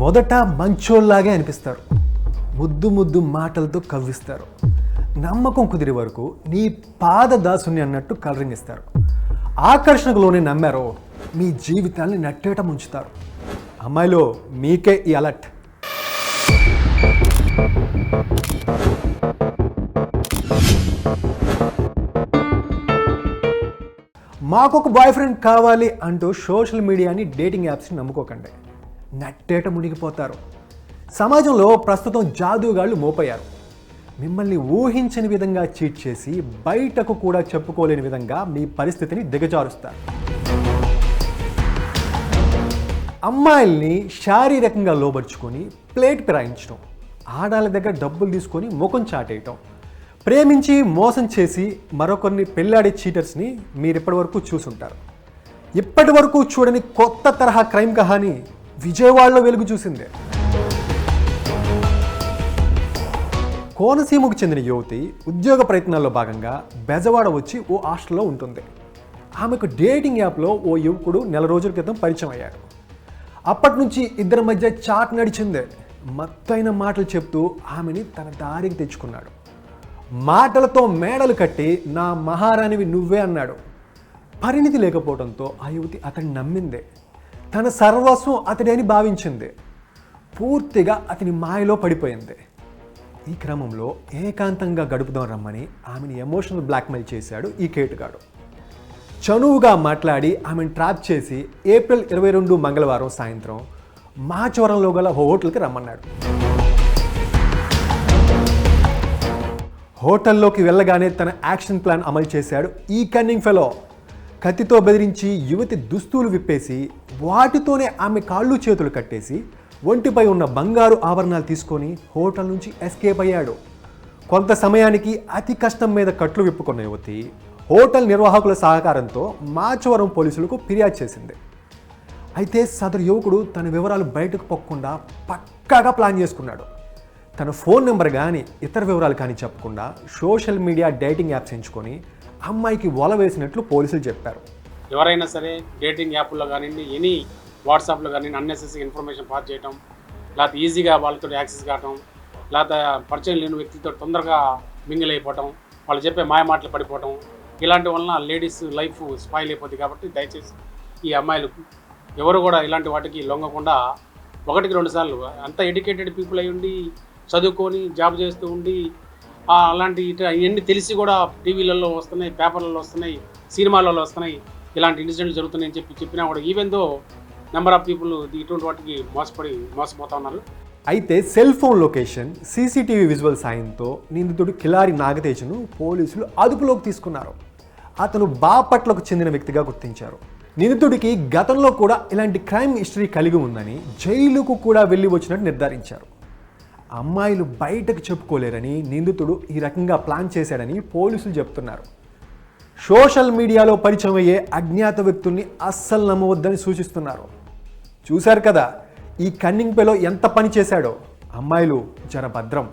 మొదట మంచోళ్ళలాగే అనిపిస్తారు. ముద్దు ముద్దు మాటలతో కవ్విస్తారు. నమ్మకం కుదిరే వరకు నీ పాద దాసుని అన్నట్టు కలరింగ్ ఇస్తారు ఆకర్షణకులోనే నమ్మారో మీ జీవితాన్ని నట్టేట ముంచుతారు. అమ్మాయిలో మీకే ఈ అలర్ట్. మాకొక బాయ్ ఫ్రెండ్ కావాలి అంటూ సోషల్ మీడియాని డేటింగ్ యాప్స్ని నమ్ముకోకండి. నట్టేట మునిగిపోతారు. సమాజంలో ప్రస్తుతం జాదూగాళ్ళు మోపయ్యారు. మిమ్మల్ని ఊహించని విధంగా చీట్ చేసి బయటకు కూడా చెప్పుకోలేని విధంగా మీ పరిస్థితిని దిగజారుస్తారు. అమ్మాయిల్ని శారీరకంగా లోబరుచుకొని ప్లేట్ పిరాయించడం ఆడాళ్ళ దగ్గర డబ్బులు తీసుకొని ముఖం చాటేయటం ప్రేమించి మోసం చేసి మరొకరిని పెళ్ళాడే చీటర్స్ని మీరు ఇప్పటి వరకు చూసుంటారు. ఇప్పటి వరకు చూడని కొత్త తరహా క్రైమ్ కహాని విజయవాడలో వెలుగు చూసిందే. కోనసీమకు చెందిన యువతి ఉద్యోగ ప్రయత్నాల్లో భాగంగా బెజవాడ వచ్చి ఓ హాస్టల్లో ఉంటుంది. ఆమెకు డేటింగ్ యాప్లో ఓ యువకుడు నెల రోజుల క్రితం పరిచయం అయ్యాడు. అప్పటి నుంచి ఇద్దరి మధ్య చాట్ నడిచిందే. మత్తైన మాటలు చెప్తూ ఆమెని తన దారికి తెచ్చుకున్నాడు. మాటలతో మేడలు కట్టి నా మహారాణివి నువ్వే అన్నాడు. పరిణితి లేకపోవడంతో ఆ యువతి అతన్ని నమ్మిందే. తన సర్వస్వం అతడే అని భావించింది. పూర్తిగా అతని మాయలో పడిపోయింది. ఈ క్రమంలో ఏకాంతంగా గడుపుదాం రమ్మని ఆమెను ఎమోషనల్ బ్లాక్మెయిల్ చేశాడు ఈ కేటుగాడు. చనువుగా మాట్లాడి ఆమెను ట్రాప్ చేసి ఏప్రిల్ ఇరవై రెండు మంగళవారం సాయంత్రం మాచవరంలో గల హోటల్కి రమ్మన్నాడు. హోటల్లోకి వెళ్ళగానే తన యాక్షన్ ప్లాన్ అమలు చేశాడు ఈ కన్నింగ్ ఫెలో. కత్తితో బెదిరించి యువతి దుస్తులు విప్పేసి వాటితోనే ఆమె కాళ్ళు చేతులు కట్టేసి ఒంటిపై ఉన్న బంగారు ఆభరణాలు తీసుకొని హోటల్ నుంచి ఎస్కేప్ అయ్యాడు. కొంత సమయానికి అతి కష్టం మీద కట్లు విప్పుకున్న యువతి హోటల్ నిర్వాహకుల సహకారంతో మాచవరం పోలీసులకు ఫిర్యాదు చేసింది. అయితే సదరు యువకుడు తన వివరాలు బయటకు పొక్కకుండా పక్కాగా ప్లాన్ చేసుకున్నాడు. తన ఫోన్ నెంబర్ కానీ ఇతర వివరాలు కానీ చెప్పకుండా సోషల్ మీడియా డేటింగ్ యాప్స్ ఎంచుకొని అమ్మాయికి వల వేసినట్లు పోలీసులు చెప్పారు. ఎవరైనా సరే డేటింగ్ యాప్లో కానివ్వండి ఎనీ వాట్సాప్లో కానివ్వండి అన్నెసెసరీ ఇన్ఫర్మేషన్ పాస్ చేయటం లేకపోతే ఈజీగా వాళ్ళతో యాక్సెస్ కావటం లేకపోతే పరిచయం లేని వ్యక్తితో తొందరగా మింగిల్ అయిపోవటం వాళ్ళు చెప్పే మాయ మాటలు పడిపోవటం ఇలాంటి వలన లేడీస్ లైఫ్ స్పాయిల్ అయిపోతుంది కాబట్టి దయచేసి ఈ అమ్మాయిలు ఎవరు కూడా ఇలాంటి వాటికి లొంగకుండా ఒకటికి రెండు సార్లు అంత ఎడ్యుకేటెడ్ పీపుల్ అయి ఉండి చదువుకొని జాబ్ చేస్తూ ఉండి అలాంటి ఇట- ఇవన్నీ తెలిసి కూడా టీవీలలో వస్తున్నాయి పేపర్లలో వస్తున్నాయి సినిమాలలో వస్తున్నాయి. ఇలాంటి ఇన్సిడెంట్లు జరుగుతున్నాయని చెప్పి చెప్పినా కూడా even though number of people ఇటువంటి వాటికి మోసపడి మోసపోతా ఉన్నారు. అయితే cell phone location CCTV visual సాయంతో నిందితుడు కిలారి నాగతేజను పోలీసులు అదుపులోకి తీసుకున్నారు. అతను బాపట్లకు చెందిన వ్యక్తిగా గుర్తించారు. నిందితుడికి గతంలో కూడా ఇలాంటి క్రైమ్ హిస్టరీ కలిగి ఉందని జైలుకు కూడా వెళ్ళి వచ్చినట్టు నిర్ధారించారు. అమ్మాయిలు బయటకు చెప్పుకోలేరని నిందితుడు ఈ రకంగా ప్లాన్ చేశాడని పోలీసులు చెప్తున్నారు. సోషల్ మీడియాలో పరిచయం అయ్యే అజ్ఞాత వ్యక్తుల్ని అస్సలు నమ్మవద్దని సూచిస్తున్నారు. చూశారు కదా ఈ కన్నింగ్ పేలో ఎంత పని చేశాడో. అమ్మాయిలు జర భద్రం.